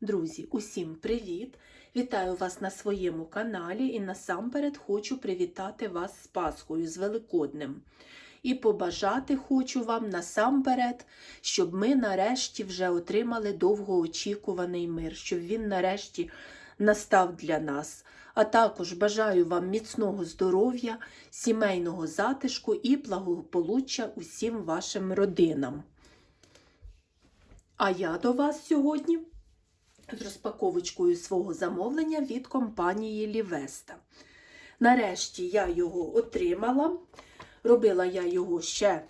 Друзі, усім привіт! Вітаю вас на своєму каналі і насамперед хочу привітати вас з Пасхою, з Великоднем. І побажати хочу вам насамперед, щоб ми нарешті вже отримали довгоочікуваний мир, щоб він нарешті настав для нас. А також бажаю вам міцного здоров'я, сімейного затишку і благополуччя усім вашим родинам. А я до вас сьогодні з розпаковочкою свого замовлення від компанії Лівеста. Нарешті я його отримала. Робила я його ще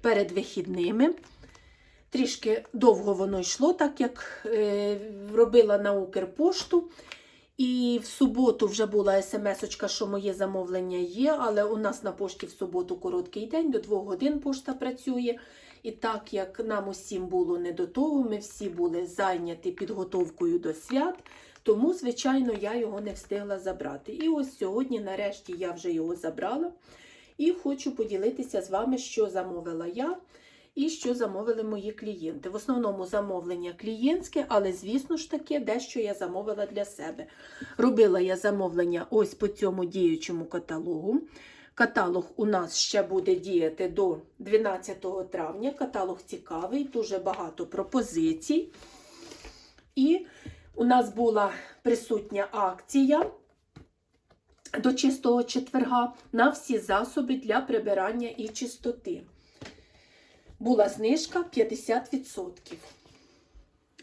перед вихідними. Трішки довго воно йшло, так як е, робила на Укрпошту. І в суботу вже була смс-очка, що моє замовлення є, але у нас на пошті в суботу короткий день, до 2 годин пошта працює. І так як нам усім було не до того, ми всі були зайняті підготовкою до свят, тому, звичайно, я його не встигла забрати. І ось сьогодні, нарешті, я вже його забрала. І хочу поділитися з вами, що замовила я і що замовили мої клієнти. В основному замовлення клієнтське, але, звісно ж таки, дещо я замовила для себе. Робила я замовлення ось по цьому діючому каталогу. Каталог у нас ще буде діяти до 12 травня. Каталог цікавий, дуже багато пропозицій. І у нас була присутня акція до чистого четверга на всі засоби для прибирання і чистоти. Була знижка 50%.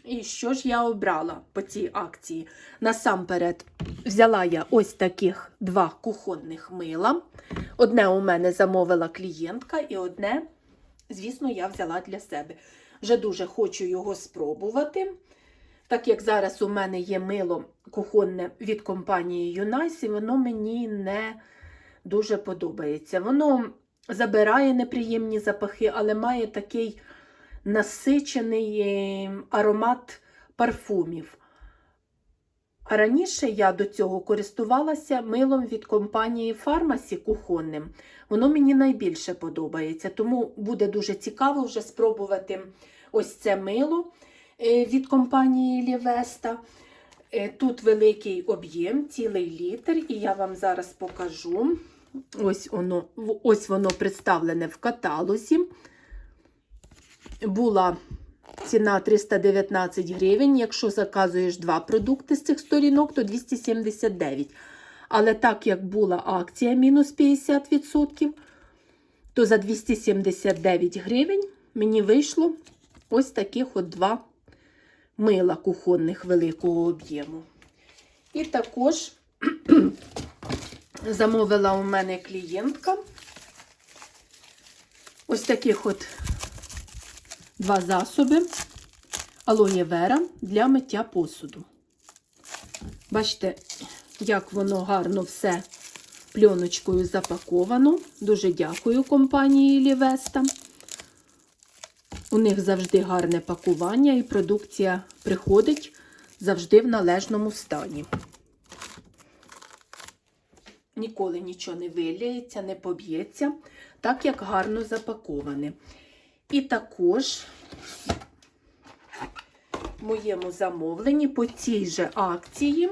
І що ж я обрала по цій акції? Насамперед, взяла я ось таких два кухонних мила. Одне у мене замовила клієнтка, і одне, звісно, я взяла для себе. Вже дуже хочу його спробувати. Так як зараз у мене є мило кухонне від компанії Юнайс, і воно мені не дуже подобається. Воно забирає неприємні запахи, але має такий насичений е, аромат парфумів. А раніше я до цього користувалася милом від компанії Фармасі кухонним. Воно мені найбільше подобається, тому буде дуже цікаво вже спробувати ось це мило е, від компанії Лівеста. Е, Тут великий об'єм, цілий літр, і я вам зараз покажу. Ось воно, ось воно представлене в каталозі. Була ціна 319 гривень. Якщо заказуєш два продукти з цих сторінок, то 279. Але так як була акція мінус 50%, то за 279 гривень мені вийшло ось таких от два мила кухонних великого об'єму. І також замовила у мене клієнтка ось таких от два засоби вера для миття посуду. Бачите, як воно гарно все пленочкою запаковано. Дуже дякую компанії Лівеста. У них завжди гарне пакування і продукція приходить завжди в належному стані. Ніколи нічого не виляється, не поб'ється, так як гарно запаковане. І також в моєму замовленні по цій же акції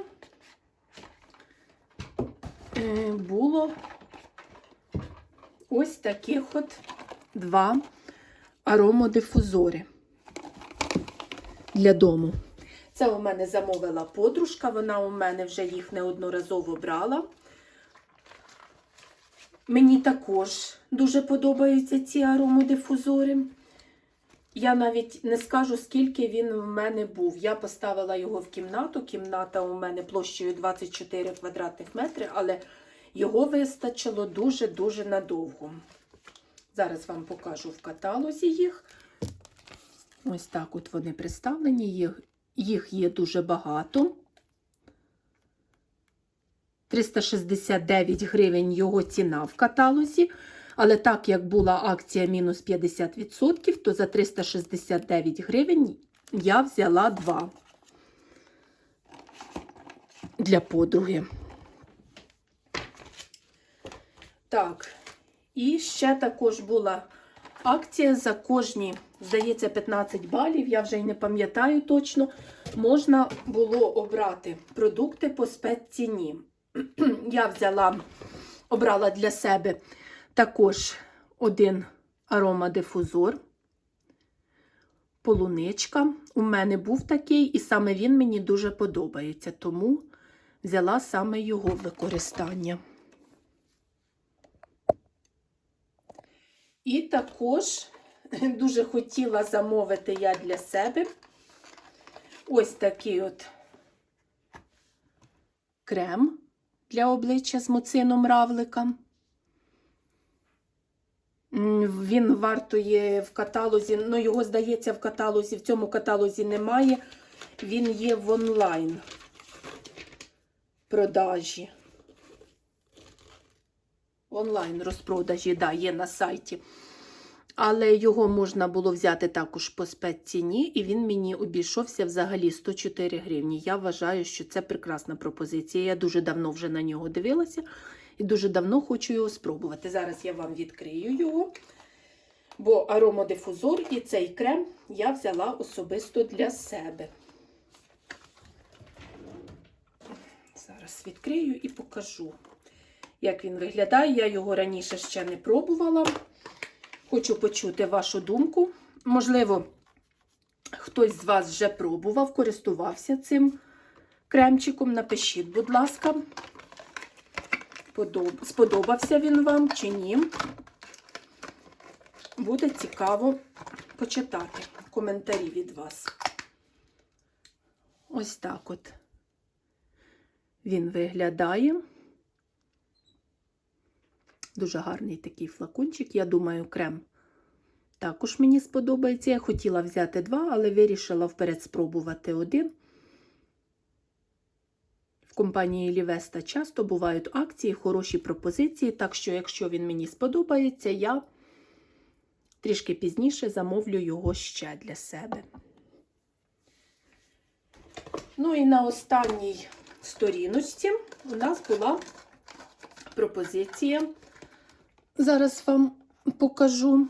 е, було ось таких от два аромодифузори для дому. Це у мене замовила подружка, вона у мене вже їх неодноразово брала. Мені також дуже подобаються ці аромодифузори. Я навіть не скажу, скільки він в мене був. Я поставила його в кімнату. Кімната у мене площею 24 квадратних метри, але його вистачило дуже-дуже надовго. Зараз вам покажу в каталозі їх. Ось так от вони представлені. Їх, їх є дуже багато. 369 гривень його ціна в каталозі. Але так як була акція мінус 50%, то за 369 гривень я взяла два для подруги. Так, і ще також була акція за кожні, здається, 15 балів. Я вже й не пам'ятаю точно. можна було обрати продукти по спецціні. Я взяла, обрала для себе також один аромадифузор, полуничка. У мене був такий, і саме він мені дуже подобається, тому взяла саме його використання. І також дуже хотіла замовити я для себе ось такий от крем для обличчя з муцином равлика. Він вартує в каталозі, ну його, здається, в каталозі, в цьому каталозі немає. Він є в онлайн продажі. Онлайн розпродажі, да, є на сайті. Але його можна було взяти також по спецціні, і він мені обійшовся взагалі 104 гривні. Я вважаю, що це прекрасна пропозиція. Я дуже давно вже на нього дивилася і дуже давно хочу його спробувати. Зараз я вам відкрию його, бо аромадифузор і цей крем я взяла особисто для себе. Зараз відкрию і покажу, як він виглядає. Я його раніше ще не пробувала. Хочу почути вашу думку. Можливо, хтось з вас вже пробував, користувався цим кремчиком. Напишіть, будь ласка, подоб- сподобався він вам чи ні. Буде цікаво почитати коментарі від вас. Ось так от він виглядає. Дуже гарний такий флакончик. Я думаю, крем також мені сподобається. Я хотіла взяти два, але вирішила вперед спробувати один. В компанії Лівеста часто бувають акції, хороші пропозиції, так що, якщо він мені сподобається, я трішки пізніше замовлю його ще для себе. Ну і на останній сторіночці у нас була пропозиція. Зараз вам покажу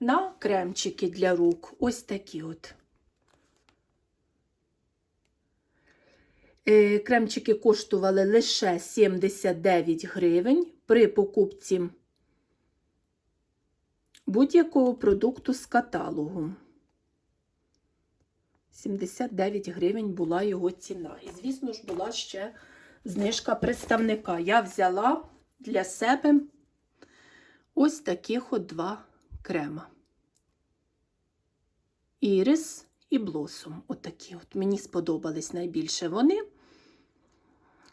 на кремчики для рук. Ось такі от. Е, Кремчики коштували лише 79 гривень при покупці будь-якого продукту з каталогу. 79 гривень була його ціна. І, звісно ж, була ще знижка представника. Я взяла для себе ось таких от два крема. Ірис і блосом. Отакі от. Мені сподобались найбільше вони.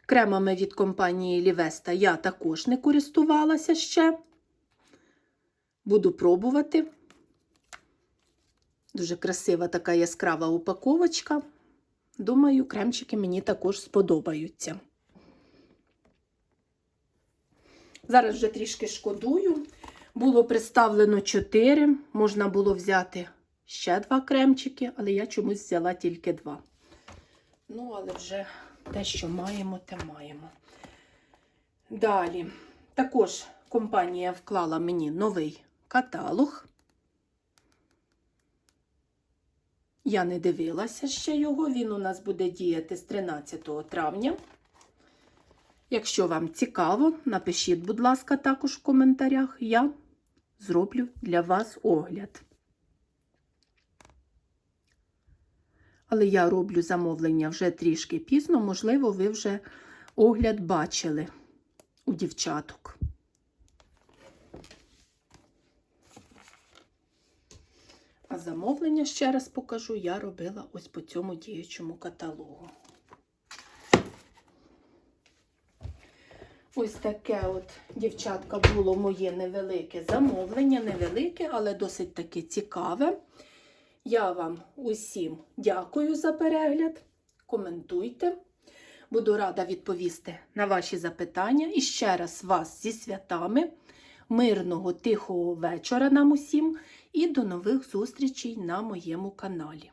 Кремами від компанії Лівеста я також не користувалася ще. Буду пробувати. Дуже красива така яскрава упаковочка. Думаю, кремчики мені також сподобаються. Зараз вже трішки шкодую. Було представлено 4, можна було взяти ще два кремчики, але я чомусь взяла тільки два. Ну, але вже те, що маємо, те маємо. Далі, також компанія вклала мені новий каталог. Я не дивилася ще його, він у нас буде діяти з 13 травня. Якщо вам цікаво, напишіть, будь ласка, також в коментарях. Я зроблю для вас огляд. Але я роблю замовлення вже трішки пізно, можливо, ви вже огляд бачили у дівчаток. А замовлення, ще раз покажу, я робила ось по цьому діючому каталогу. Ось таке от, дівчатка, було моє невелике замовлення, невелике, але досить таки цікаве. Я вам усім дякую за перегляд. Коментуйте. Буду рада відповісти на ваші запитання. І ще раз вас зі святами, мирного, тихого вечора нам усім і до нових зустрічей на моєму каналі.